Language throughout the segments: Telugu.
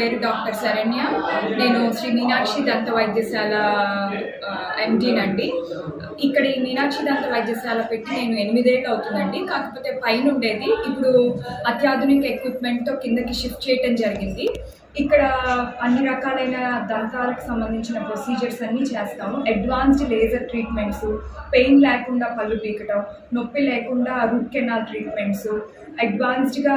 పేరు డాక్టర్ సరణ్య నేను శ్రీ మీనాక్షి దంత వైద్యశాల ఎండీనండి ఇక్కడ ఈ మీనాక్షి దంత వైద్యశాల పెట్టి నేను ఎనిమిదేళ్ళు అవుతుందండి. కాకపోతే పైన ఉండేది ఇప్పుడు అత్యాధునిక ఎక్విప్మెంట్తో కిందకి షిఫ్ట్ చేయటం జరిగింది. ఇక్కడ అన్ని రకాలైన దంతాలకు సంబంధించిన ప్రొసీజర్స్ అన్నీ చేస్తాము. అడ్వాన్స్డ్ లేజర్ ట్రీట్మెంట్స్ పెయిన్ లేకుండా పళ్ళు పీకటం నొప్పి లేకుండా రూట్ కెనాల్ ట్రీట్మెంట్స్ అడ్వాన్స్డ్గా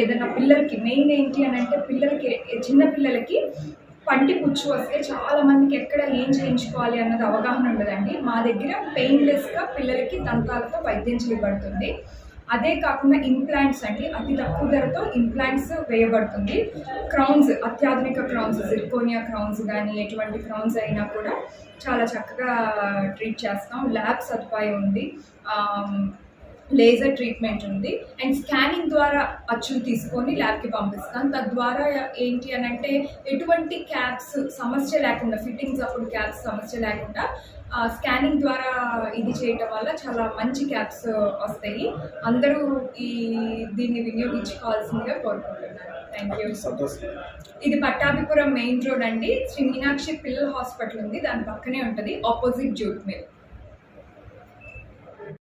ఏదైనా పిల్లలకి మెయిన్ ఏంటి అని అంటే పిల్లలకి చిన్నపిల్లలకి పంటి పుచ్చు వస్తే చాలా మందికి ఎక్కడ ఏం చేయించుకోవాలి అన్నది అవగాహన ఉండదండి. మా దగ్గర పెయిన్లెస్గా పిల్లలకి దంతాలతో వైద్యం చేయబడుతుంది. అదే కాకుండా ఇంప్లాంట్స్ అండి అతి తక్కువ ధరతో ఇంప్లాంట్స్ వేయబడుతుంది. క్రౌన్స్ అత్యాధునిక క్రౌన్స్ జిర్కోనియా క్రౌన్స్ కానీ ఎటువంటి క్రౌన్స్ అయినా కూడా చాలా చక్కగా ట్రీట్ చేస్తాం. ల్యాబ్ సదుపాయం ఉంది. లేజర్ ట్రీట్మెంట్ ఉంది. అండ్ స్కానింగ్ ద్వారా అచ్చులు తీసుకొని ల్యాబ్కి పంపిస్తాం. తద్వారా ఏంటి అని అంటే ఎటువంటి క్యాప్స్ సమస్య లేకుండా ఫిట్టింగ్స్ అప్పుడు క్యాప్స్ సమస్య లేకుండా స్కానింగ్ ద్వారా ఇది చేయటం వల్ల చాలా మంచి క్యాప్స్ వస్తాయి. అందరూ ఈ దీన్ని వినియోగించుకోవాల్సిందిగా కోరుకుంటున్నాను. థ్యాంక్ యూ ఇది పట్టాభిపురం మెయిన్ రోడ్ అండి. శ్రీ మీనాక్షి పిల్లల హాస్పిటల్ ఉంది. దాని పక్కనే ఉంటుంది. Opposite jute mill